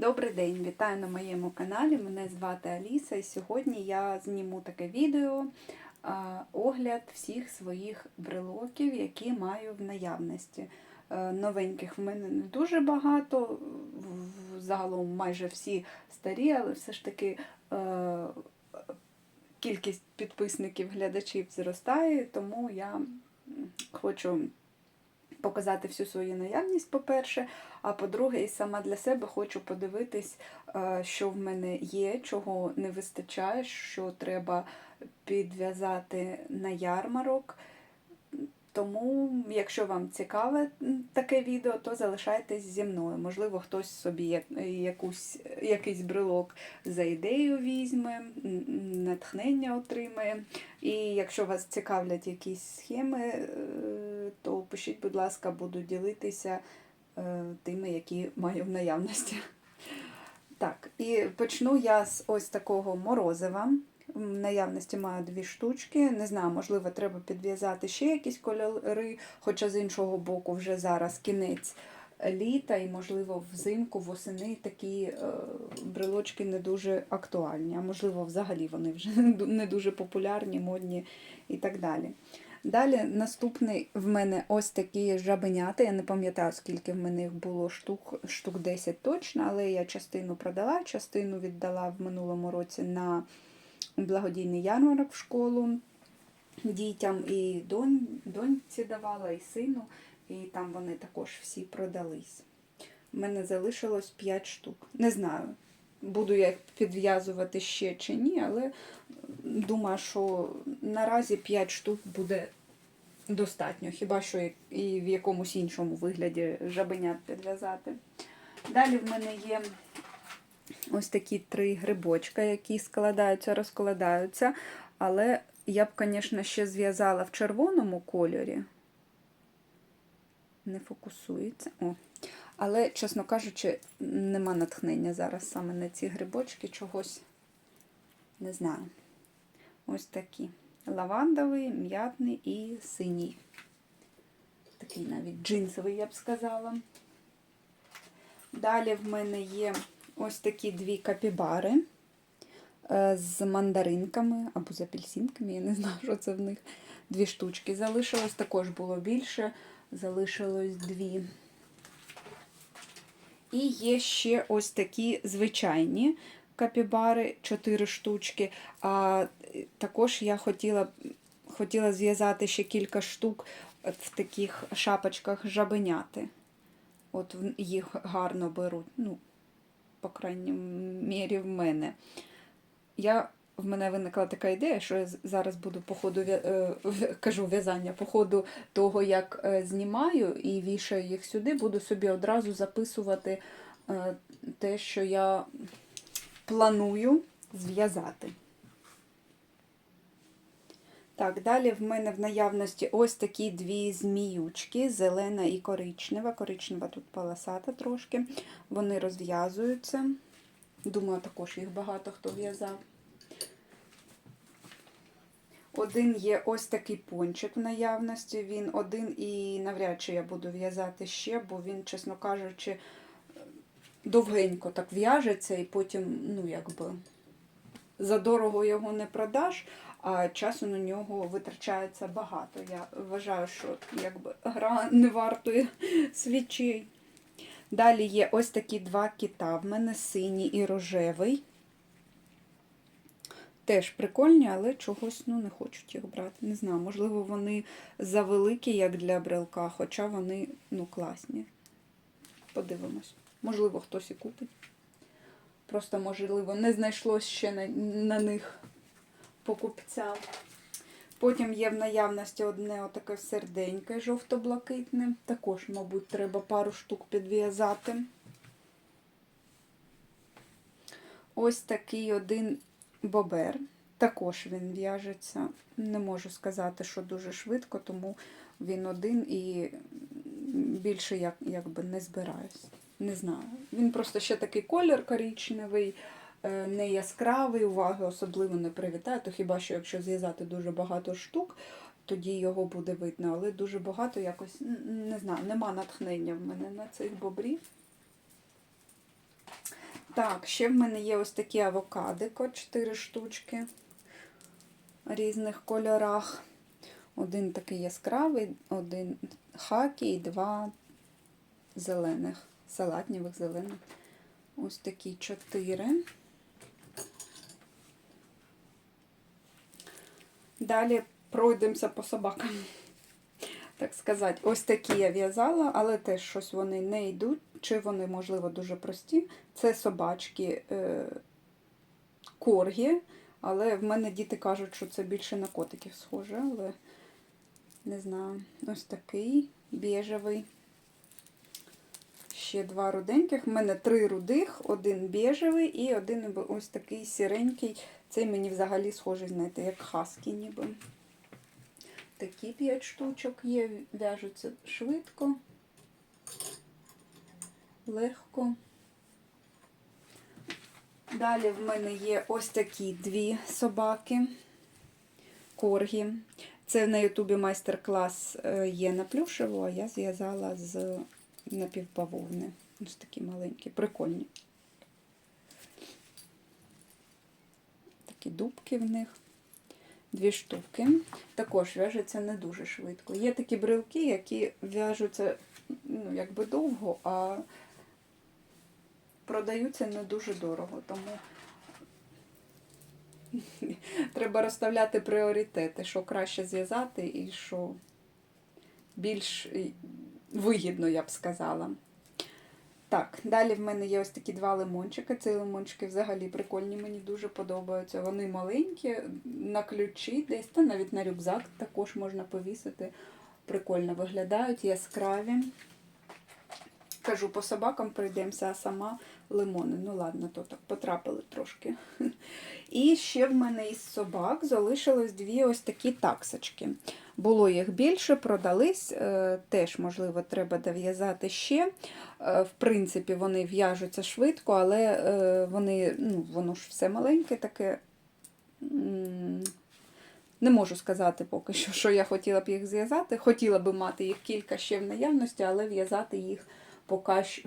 Добрий день, вітаю на моєму каналі. Мене звати Аліса, і сьогодні я зніму таке відео огляд всіх своїх брелоків, які маю в наявності. Е, Новеньких в мене не дуже багато, загалом майже всі старі, але все ж таки е, кількість підписників, глядачів зростає, тому я хочу показати всю свою наявність, по-перше. А по-друге, і сама для себе хочу подивитись, е, що в мене є, чого не вистачає, що треба підв'язати на ярмарок. Тому, якщо вам цікаве таке відео, то залишайтесь зі мною. Можливо, хтось собі якусь, якийсь брелок за ідею візьме, натхнення отримає. І якщо вас цікавлять якісь схеми, е, то пишіть, будь ласка, буду ділитися е, тими, які маю в наявності. Так, і почну я з ось такого морозива. В наявності маю дві штучки. Не знаю, можливо, треба підв'язати ще якісь кольори, хоча з іншого боку, вже зараз кінець літа, і, можливо, взимку, восени такі е, брелочки не дуже актуальні. А можливо, взагалі вони вже не дуже популярні, модні і так далі. Далі наступний в мене ось такі жабенята. Я не пам'ятаю, скільки в мене їх було штук, штук 10 точно, але я частину продала, частину віддала в минулому році на благодійний ярмарок в школу дітям і донь, доньці давала, і сину, і там вони також всі продались. У мене залишилось 5 штук. Не знаю, буду я підв'язувати ще чи ні, але думаю, що наразі 5 штук буде достатньо. Хіба що і в якомусь іншому вигляді жабенят підв'язати. Далі в мене є ось такі три грибочка, які складаються, розкладаються. Але я б, звісно, ще зв'язала в червоному кольорі. Не фокусується. О. Але, чесно кажучи, нема натхнення зараз саме на ці грибочки чогось не знаю. Ось такі. Лавандовий, м'ятний і синій. Такий навіть джинсовий, я б сказала. Далі в мене є ось такі дві капібари е, з мандаринками або з апельсинками, я не знаю, що це в них. Дві штучки залишилось, також було більше, залишилось дві. І є ще ось такі звичайні капібари, чотири штучки. А е, також я хотіла, хотіла зв'язати ще кілька штук в таких шапочках жабеняти. От їх гарно беруть. Ну, по крайній мірі, в мене. Я, в мене виникла така ідея, що я зараз буду по ходу е, кажу в'язання, по ходу того, як е, знімаю і вішаю їх сюди, буду собі одразу записувати е, те, що я планую зв'язати. Так, далі в мене в наявності ось такі дві зміючки, зелена і коричнева. Коричнева тут полосата трошки. Вони розв'язуються. Думаю, також їх багато хто в'язав. Один є ось такий пончик в наявності. Він один і навряд чи я буду в'язати ще, бо він, чесно кажучи, довгенько так в'яжеться і потім, ну, якби, задорого його не продаш, а часу на нього витрачається багато. Я вважаю, що якби гра не вартує свічей. Далі є ось такі два кита. В мене синій і рожевий. Теж прикольні, але чогось ну, не хочуть їх брати. Не знаю, можливо, вони завеликі, як для брелка, хоча вони ну, класні. Подивимось. Можливо, хтось і купить. Просто, можливо, не знайшлось ще на, на них покупця. Потім є в наявності одне отаке серденьке жовто-блакитне. Також, мабуть, треба пару штук підв'язати. Ось такий один бобер. Також він в'яжеться. Не можу сказати, що дуже швидко, тому він один і більше як, якби не збираюсь. Не знаю. Він просто ще такий колір коричневий, е, не яскравий, уваги особливо не привітає, то хіба що якщо зв'язати дуже багато штук, тоді його буде видно, але дуже багато якось, не знаю, нема натхнення в мене на цих бобрів. Так, ще в мене є ось такі авокадико, 4 штучки в різних кольорах. Один такий яскравий, один хакі і два зелених, салатнівих зелених. Ось такі чотири. Далі пройдемося по собакам. Так сказати, ось такі я в'язала, але теж щось вони не йдуть, чи вони, можливо, дуже прості. Це собачки е, коргі, але в мене діти кажуть, що це більше на котиків схоже, але не знаю. Ось такий біжевий. Ще два руденьких. В мене три рудих, один біжевий і один ось такий сіренький. Цей мені взагалі схожий, знаєте, як хаски ніби. Такі п'ять штучок є, в'яжуться швидко, легко. Далі в мене є ось такі дві собаки, коргі. Це на Ютубі майстер-клас е, є на плюшево, а я зв'язала з напівбавовни. Ось такі маленькі, прикольні. Такі дубки в них. Дві штуки. Також в'яжуться не дуже швидко. Є такі брелки, які в'яжуться ну, якби довго, а продаються не дуже дорого. Тому треба розставляти пріоритети, що краще зв'язати і що більш вигідно, я б сказала. Так, далі в мене є ось такі два лимончики. Ці лимончики взагалі прикольні, мені дуже подобаються. Вони маленькі, на ключі десь, та навіть на рюкзак також можна повісити. Прикольно виглядають, яскраві. Кажу, по собакам пройдемося, а сама лимони. Ну ладно, то так потрапили трошки. І ще в мене із собак залишилось дві ось такі таксочки. Було їх більше, продались. е, Теж, можливо, треба дов'язати ще. Е, В принципі, вони в'яжуться швидко, але е, вони, ну, воно ж все маленьке таке. Не можу сказати поки що, що я хотіла б їх зв'язати. Хотіла б мати їх кілька ще в наявності, але в'язати їх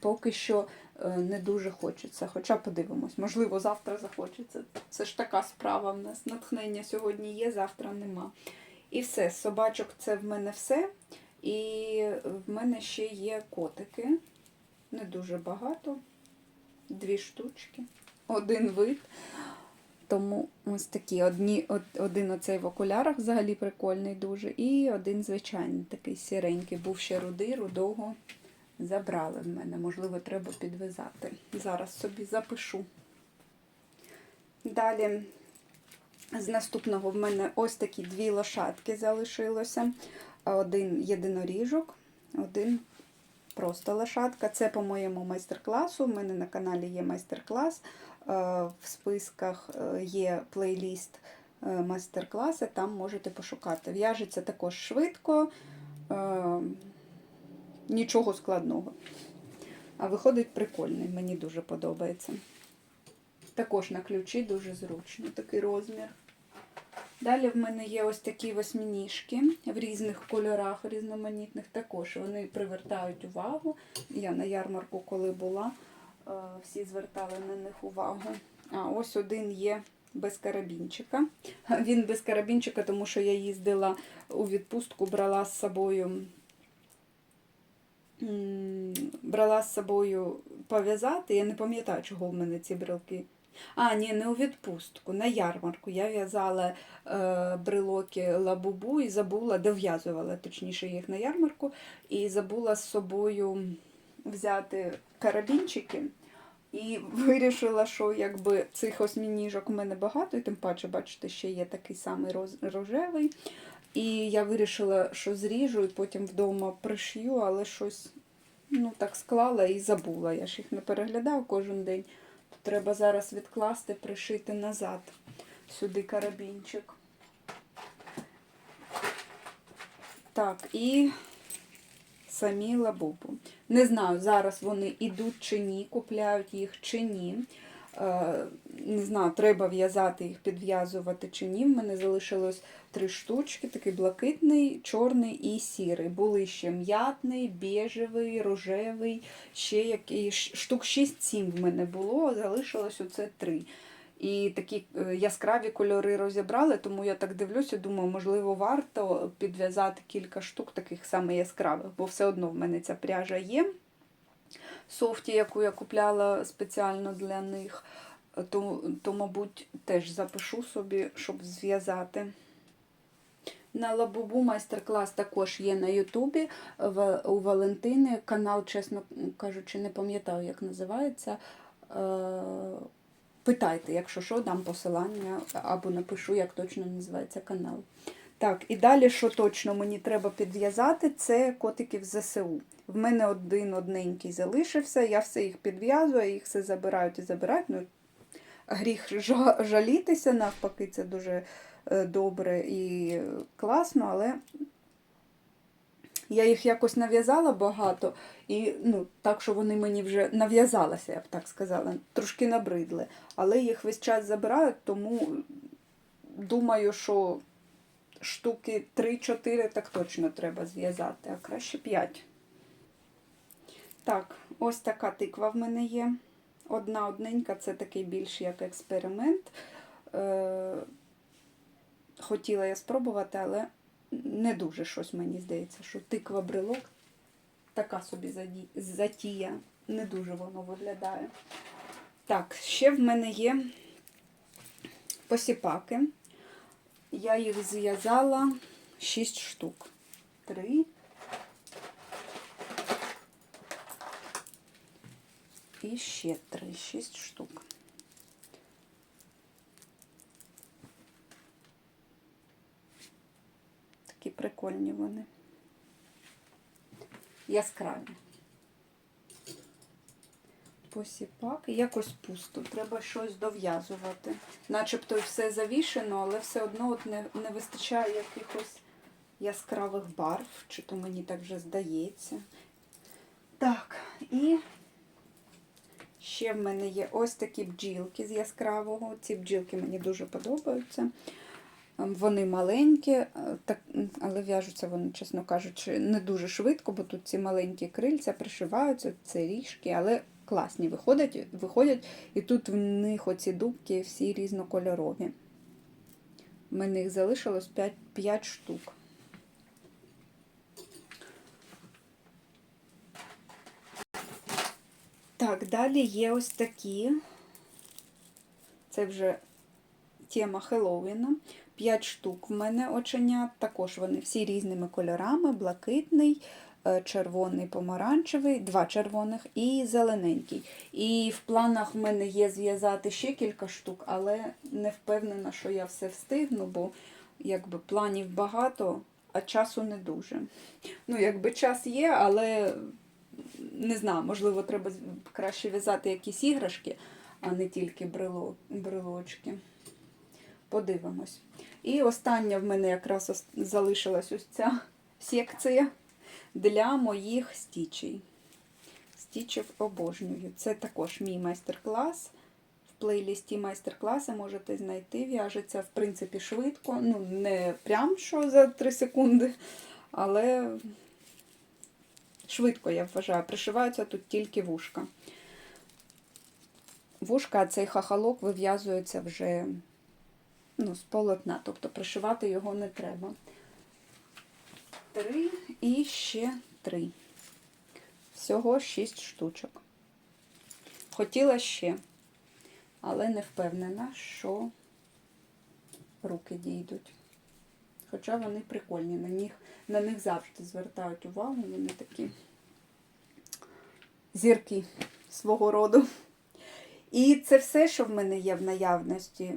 поки, що е, не дуже хочеться. Хоча подивимось, можливо, завтра захочеться. Це ж така справа в нас. Натхнення сьогодні є, завтра нема. І все, собачок це в мене все. І в мене ще є котики. Не дуже багато. Дві штучки. Один вид. Тому ось такі одні, один оцей в окулярах взагалі прикольний дуже. І один звичайний такий сіренький. Був ще рудий, рудого забрали в мене. Можливо, треба підв'язати. Зараз собі запишу. Далі з наступного в мене ось такі дві лошадки залишилося. Один єдиноріжок, один просто лошадка. Це по моєму майстер-класу. У мене на каналі є майстер-клас. Е, В списках е, є плейліст е, майстер-класи, там можете пошукати. В'яжеться також швидко, нічого складного. А виходить прикольний, мені дуже подобається. Також на ключі дуже зручно, такий розмір. Далі в мене є ось такі восьминіжки в різних кольорах, різноманітних. Також вони привертають увагу. Я на ярмарку, коли була, е, всі звертали на них увагу. А ось один є без карабінчика. Він без карабінчика, тому що я їздила у відпустку, брала з собою. Брала з собою пов'язати. Я не пам'ятаю, чого в мене ці брелки. А, ні, не у відпустку, на ярмарку. Я в'язала е, брелоки лабубу і забула, дов'язувала точніше їх на ярмарку, і забула з собою взяти карабінчики. І вирішила, що якби цих осьмініжок у мене багато, і тим паче, бачите, ще є такий самий рожевий. І я вирішила, що зріжу і потім вдома пришью, але щось ну, так склала і забула. Я ж їх не переглядав кожен день. То треба зараз відкласти, пришити назад сюди карабінчик. Так, і самі лабубу. Не знаю, зараз вони ідуть чи ні, купляють їх чи ні. Е, Не знаю, треба в'язати їх, підв'язувати чи ні. В мене залишилось три штучки: такий блакитний, чорний і сірий. Були ще м'ятний, біжевий, рожевий, ще який штук 6-7 в мене було, залишилось оце три. І такі е, яскраві кольори розібрали, тому я так дивлюся, думаю, можливо, варто підв'язати кілька штук таких саме яскравих, бо все одно в мене ця пряжа є. Софті, яку я купляла спеціально для них, то, то мабуть, теж запишу собі, щоб зв'язати. На лабубу майстер-клас також є на Ютубі у Валентини. Канал, чесно кажучи, не пам'ятаю, як називається. Е, Питайте, якщо що, дам посилання або напишу, як точно називається канал. Так, і далі, що точно мені треба підв'язати, це котиків ЗСУ. В мене один одненький залишився, я все їх підв'язую, їх все забирають і забирають. Ну, гріх жалітися, навпаки, це дуже е, добре і класно, але я їх якось нав'язала багато, і ну, так, що вони мені вже нав'язалися, я б так сказала, трошки набридли. Але їх весь час забирають, тому думаю, що штуки 3-4 так точно треба зв'язати, а краще 5. Так, ось така тиква в мене є. Одна одненька, це такий більш як експеримент. Е, хотіла я спробувати, але не дуже щось мені здається, що тиква брелок така собі затія. Не дуже воно виглядає. Так, ще в мене є посіпаки. Я їх зв'язала 6 штук. Три. І ще три, 6 штук. Такі прикольні вони. Яскраві. Посіпак. Якось пусто. Треба щось дов'язувати. Начебто все завішено, але все одно от не, не вистачає якихось яскравих барв, чи то мені так вже здається. Так, і ще в мене є ось такі бджілки з яскравого. Ці бджілки мені дуже подобаються. Ем, Вони маленькі, е, але в'яжуться вони, чесно кажучи, не дуже швидко, бо тут ці маленькі крильця пришиваються, це ріжки, але класні виходять, виходять. І тут в них оці дубки всі різнокольорові. В мене їх залишилось 5, 5 штук. Так, далі є ось такі. Це вже тема Хеллоуіна. 5 штук в мене оченят. Також вони всі різними кольорами: блакитний, е, червоний, помаранчевий, два червоних і зелененький. І в планах в мене є зв'язати ще кілька штук, але не впевнена, що я все встигну, бо якби планів багато, а часу не дуже. Ну, якби час є, але не знаю, можливо, треба краще в'язати якісь іграшки, а не тільки брело, брелочки. Подивимось. І остання в мене якраз залишилась ось ця секція для моїх стічей. Стічів обожнюю. Це також мій майстер-клас. В плейлісті майстер-класи можете знайти. В'яжеться, в принципі, швидко. Ну, не прям що за 3 секунди, але швидко, я вважаю. Пришиваються тут тільки вушка. Вушка, а цей хахалок вив'язується вже ну, з полотна, тобто пришивати його не треба. Три і ще три. Всього шість штучок. Хотіла ще, але не впевнена, що руки дійдуть. Хоча вони прикольні, на них, на них завжди звертають увагу, вони такі зірки свого роду. І це все, що в мене є в наявності.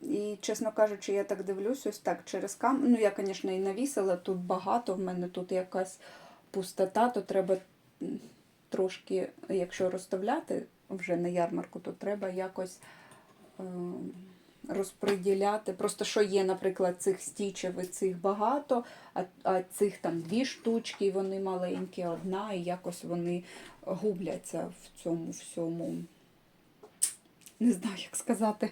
І, чесно кажучи, я так дивлюсь, ось так через камеру. Ну, я, звісно, і навісила, тут багато, в мене тут якась пустота, то треба трошки, якщо розставляти вже на ярмарку, то треба якось е, розподіляти. Просто що є, наприклад, цих стічів і цих багато, а, а цих там дві штучки, вони маленькі, одна, і якось вони губляться в цьому всьому не знаю, як сказати,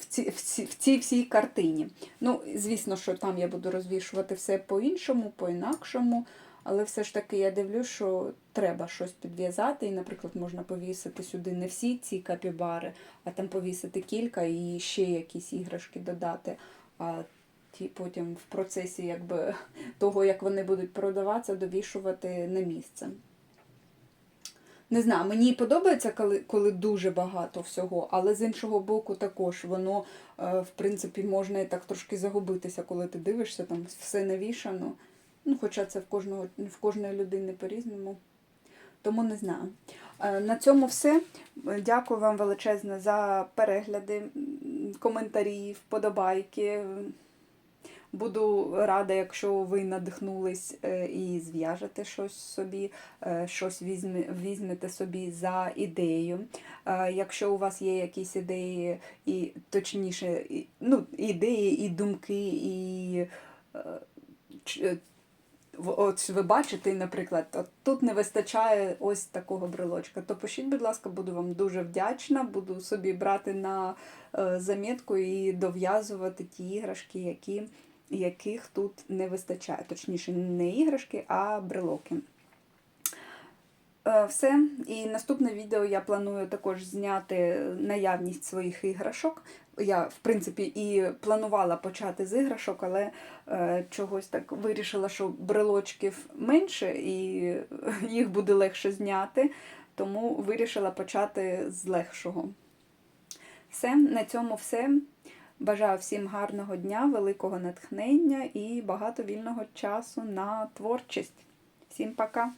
в, ці, в, ці, в цій всій картині. Ну, звісно, що там я буду розвішувати все по-іншому, по-інакшому. Але все ж таки я дивлюсь, що треба щось підв'язати. І, наприклад, можна повісити сюди не всі ці капібари, а там повісити кілька і ще якісь іграшки додати. А ті потім в процесі якби, того, як вони будуть продаватися, довішувати на місце. Не знаю, мені подобається, коли, коли дуже багато всього, але з іншого боку, також воно, е, в принципі, можна і так трошки загубитися, коли ти дивишся, там все навішано. Ну, хоча це в кожного в кожної людини по-різному. Тому не знаю. Е, На цьому все. Дякую вам величезне за перегляди, коментарі, вподобайки. Буду рада, якщо ви надихнулись е, і зв'яжете щось собі, е, щось візьме, візьмете собі за ідею. Якщо у вас є якісь ідеї, і точніше, ну, ідеї і думки, і От ви бачите, наприклад, от тут не вистачає ось такого брелочка. То пишіть, будь ласка, буду вам дуже вдячна. Буду собі брати на е, замітку і дов'язувати ті іграшки, які, яких тут не вистачає. Точніше, не іграшки, а брелоки. Е, Все. І наступне відео я планую також зняти наявність своїх іграшок. Я, в принципі, і планувала почати з іграшок, але е, чогось так вирішила, що брелочків менше і їх буде легше зняти, тому вирішила почати з легшого. Все, на цьому все. Бажаю всім гарного дня, великого натхнення і багато вільного часу на творчість. Всім пока!